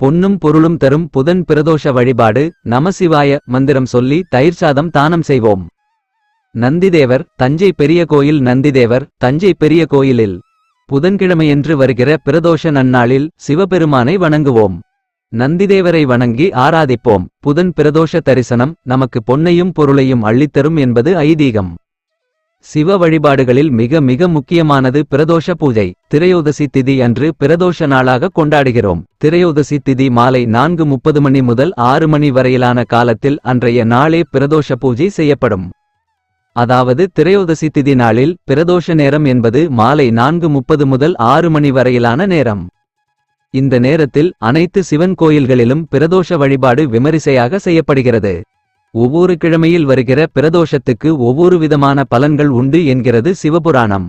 பொன்னும் பொருளும் தரும் புதன் பிரதோஷ வழிபாடு நமசிவாய மந்திரம் சொல்லி தயிர் சாதம் தானம் செய்வோம். நந்திதேவர் தஞ்சை பெரிய கோயில் நந்திதேவர் தஞ்சை பெரிய கோயிலில் புதன்கிழமையன்று வருகிற பிரதோஷ நன்னாளில் சிவபெருமானை வணங்குவோம். நந்திதேவரை வணங்கி ஆராதிப்போம். புதன் பிரதோஷ தரிசனம் நமக்கு பொன்னையும் பொருளையும் அள்ளித்தரும் என்பது ஐதீகம். சிவ வழிபாடுகளில் மிக மிக முக்கியமானது பிரதோஷ பூஜை. திரையோதசி திதி அன்று பிரதோஷ நாளாக கொண்டாடுகிறோம். திரையோதசி திதி மாலை நான்கு முப்பது மணி முதல் ஆறு மணி வரையிலான காலத்தில் அன்றைய நாளே பிரதோஷ பூஜை செய்யப்படும். அதாவது திரையோதசி திதி நாளில் பிரதோஷ நேரம் என்பது மாலை நான்கு முப்பது முதல் ஆறு மணி வரையிலான நேரம். இந்த நேரத்தில் அனைத்து சிவன் கோயில்களிலும் பிரதோஷ வழிபாடு விமரிசையாக செய்யப்படுகிறது. ஒவ்வொரு கிழமையில் வருகிற பிரதோஷத்துக்கு ஒவ்வொரு விதமான பலன்கள் உண்டு என்கிறது சிவபுராணம்.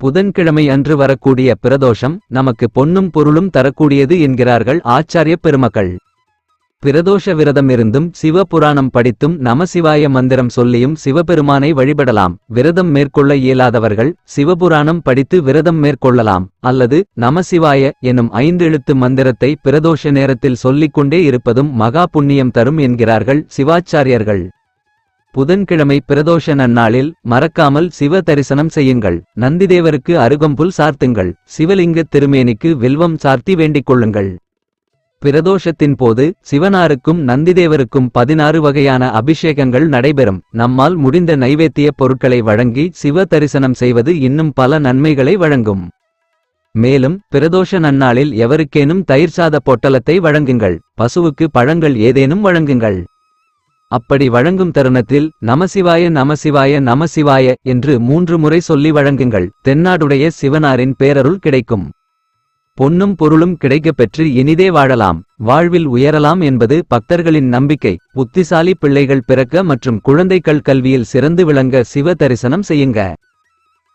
புதன்கிழமை அன்று வரக்கூடிய பிரதோஷம் நமக்கு பொன்னும் பொருளும் தரக்கூடியது என்கிறார்கள் ஆச்சாரிய பெருமக்கள். பிரதோஷ விரதம் இருந்தும் சிவபுராணம் படித்தும் நமசிவாய மந்திரம் சொல்லியும் சிவபெருமானை வழிபடலாம். விரதம் மேற்கொள்ள இயலாதவர்கள் சிவபுராணம் படித்து விரதம் மேற்கொள்ளலாம் அல்லது நமசிவாய எனும் ஐந்தெழுத்து மந்திரத்தை பிரதோஷ நேரத்தில் சொல்லிக் கொண்டே இருப்பதும் மகா புண்ணியம் தரும் என்கிறார்கள் சிவாச்சாரியர்கள். புதன்கிழமை பிரதோஷ நன்னாளில் மறக்காமல் சிவ தரிசனம் செய்யுங்கள். நந்திதேவருக்கு அருகம்புல் சார்த்துங்கள். சிவலிங்க திருமேனிக்கு வில்வம் சார்த்தி வேண்டிக் கொள்ளுங்கள். பிரதோஷத்தின் போது சிவனாருக்கும் நந்திதேவருக்கும் பதினாறு வகையான அபிஷேகங்கள் நடைபெறும். நம்மால் முடிந்த நைவேத்திய பொருட்களை வழங்கி சிவ தரிசனம் செய்வது இன்னும் பல நன்மைகளை வழங்கும். மேலும் பிரதோஷ நன்னாளில் எவருக்கேனும் தயிர் சாத பொட்டலத்தை வழங்குங்கள். பசுவுக்கு பழங்கள் ஏதேனும் வழங்குங்கள். அப்படி வழங்கும் தருணத்தில் நமசிவாய நமசிவாய நமசிவாய என்று மூன்று முறை சொல்லி வழங்குங்கள். தென்னாடுடைய சிவனாரின் பேரருள் கிடைக்கும். பொன்னும் பொருளும் கிடைக்கப் பெற்று இனிதே வாழலாம். வாழ்வில் உயரலாம் என்பது பக்தர்களின் நம்பிக்கை. புத்திசாலி பிள்ளைகள் பிறக்க மற்றும் குழந்தைகள் கல்வியில் சிறந்து விளங்க சிவ தரிசனம் செய்யுங்க.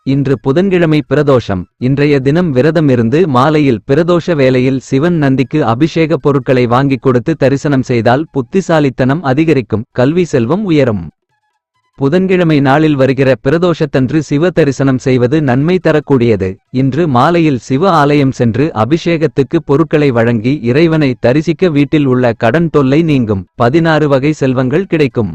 இன்று புதன்கிழமை பிரதோஷம். இன்றைய தினம் விரதம் இருந்து மாலையில் பிரதோஷ வேளையில் சிவன் நந்திக்கு அபிஷேக பொருட்களை வாங்கிக் கொடுத்து தரிசனம் செய்தால் புத்திசாலித்தனம் அதிகரிக்கும். கல்வி செல்வம் உயரும். புதன்கிழமை நாளில் வருகிற பிரதோஷத்தன்று சிவ தரிசனம் செய்வது நன்மை தரக்கூடியது. இன்று மாலையில் சிவ ஆலயம் சென்று அபிஷேகத்துக்கு பொருட்களை வழங்கி இறைவனை தரிசிக்க வீட்டில் உள்ள கடன் தொல்லை நீங்கும். பதினாறு வகை செல்வங்கள் கிடைக்கும்.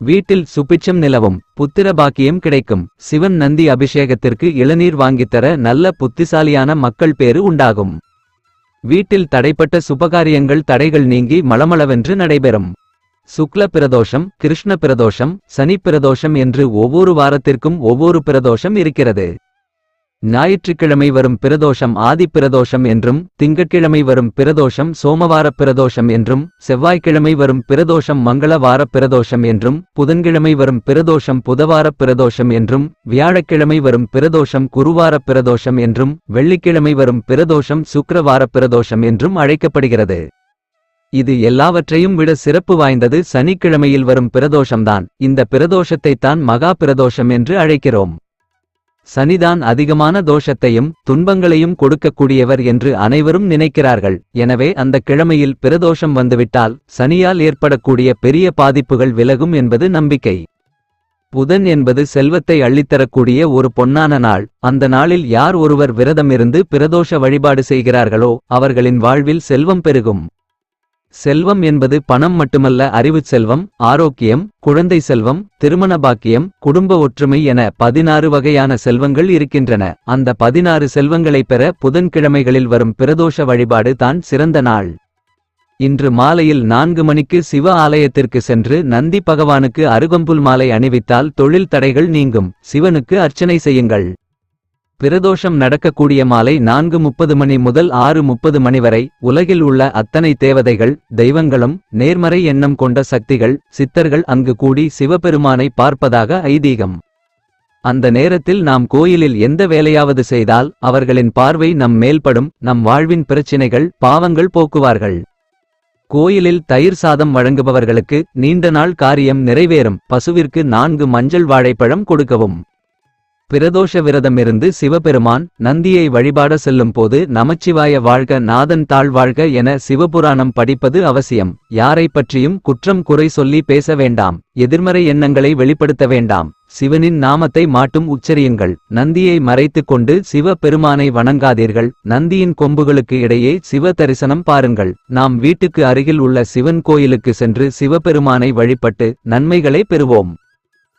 வீட்டில் சுபிட்சம் நிலவும் புத்திர பாக்கியம் கிடைக்கும். சிவன் நந்தி அபிஷேகத்திற்கு இளநீர் வாங்கித்தர நல்ல புத்திசாலியான மக்கள் பேறு உண்டாகும். வீட்டில் தடைப்பட்ட சுபகாரியங்கள் தடைகள் நீங்கி மளமளவென்று நடைபெறும். சுக்ல பிரதோஷம் கிருஷ்ண பிரதோஷம் சனி பிரதோஷம் என்று ஒவ்வொரு வாரத்திற்கும் ஒவ்வொரு பிரதோஷம் இருக்கிறது. ஞாயிற்றுக்கிழமை வரும் பிரதோஷம் ஆதி பிரதோஷம் என்றும் திங்கட்கிழமை வரும் பிரதோஷம் சோமவார பிரதோஷம் என்றும் செவ்வாய்க்கிழமை வரும் பிரதோஷம் மங்களவார பிரதோஷம் என்றும் புதன்கிழமை வரும் பிரதோஷம் புதவார பிரதோஷம் என்றும் வியாழக்கிழமை வரும் பிரதோஷம் குருவார பிரதோஷம் என்றும் வெள்ளிக்கிழமை வரும் பிரதோஷம் சுக்கரவார பிரதோஷம் என்றும் அழைக்கப்படுகிறது. இது எல்லாவற்றையும் விட சிறப்பு வாய்ந்தது சனிக்கிழமையில் வரும் பிரதோஷம்தான். இந்த பிரதோஷத்தைத்தான் மகா பிரதோஷம் என்று அழைக்கிறோம். சனிதான் அதிகமான தோஷத்தையும் துன்பங்களையும் கொடுக்கக்கூடியவர் என்று அனைவரும் நினைக்கிறார்கள். எனவே அந்த கிழமையில் பிரதோஷம் வந்துவிட்டால் சனியால் ஏற்படக்கூடிய பெரிய பாதிப்புகள் விலகும் என்பது நம்பிக்கை. புதன் என்பது செல்வத்தை அள்ளித்தரக்கூடிய ஒரு பொன்னான நாள். அந்த நாளில் யார் ஒருவர் விரதமிருந்து பிரதோஷ வழிபாடு செய்கிறார்களோ அவர்களின் வாழ்வில் செல்வம் பெருகும். செல்வம் என்பது பணம் மட்டுமல்ல அறிவுச் செல்வம் ஆரோக்கியம் குழந்தை செல்வம் திருமண பாக்கியம் குடும்ப ஒற்றுமை என பதினாறு வகையான செல்வங்கள் இருக்கின்றன. அந்த பதினாறு செல்வங்களை பெற புதன்கிழமைகளில் வரும் பிரதோஷ வழிபாடு தான் சிறந்த நாள். இன்று மாலையில் நான்கு மணிக்கு சிவ ஆலயத்திற்கு சென்று நந்தி பகவானுக்கு அருகம்புல் மாலை அணிவித்தால் தொழில் தடைகள் நீங்கும். சிவனுக்கு அர்ச்சனை செய்யுங்கள். பிரதோஷம் நடக்கக்கூடிய மாலை நான்கு முப்பது மணி முதல் ஆறு முப்பது மணி வரை உலகில் உள்ள அத்தனை தேவதைகள் தெய்வங்களும் நேர்மறை எண்ணம் கொண்ட சக்திகள் சித்தர்கள் அங்கு கூடி சிவபெருமானை பார்ப்பதாக ஐதீகம். அந்த நேரத்தில் நாம் கோயிலில் எந்த வேலையாவது செய்தால் அவர்களின் பார்வை நம் மேல்படும் நம் வாழ்வின் பிரச்சினைகள் பாவங்கள் போக்குவார்கள். கோயிலில் தயிர் சாதம் வழங்குபவர்களுக்கு நீண்ட நாள் காரியம் நிறைவேறும் பசுவிற்கு நான்கு மஞ்சள் வாழைப்பழம் கொடுக்கவும். பிரதோஷ விரதமிருந்து சிவபெருமான் நந்தியை வழிபாட செல்லும் போது நமச்சிவாய வாழ்க நாதன் தாழ் வாழ்க என சிவபுராணம் படிப்பது அவசியம். யாரை பற்றியும் குற்றம் குறை சொல்லி பேச வேண்டாம். எதிர்மறை எண்ணங்களை வெளிப்படுத்த வேண்டாம். சிவனின் நாமத்தை மாட்டும் உச்சரியுங்கள். நந்தியை மறைத்துக் கொண்டு சிவ பெருமானை வணங்காதீர்கள். நந்தியின் கொம்புகளுக்கு இடையே சிவ தரிசனம் பாருங்கள். நாம் வீட்டுக்கு அருகில் உள்ள சிவன் கோயிலுக்கு சென்று சிவபெருமானை வழிபட்டு நன்மைகளை பெறுவோம்.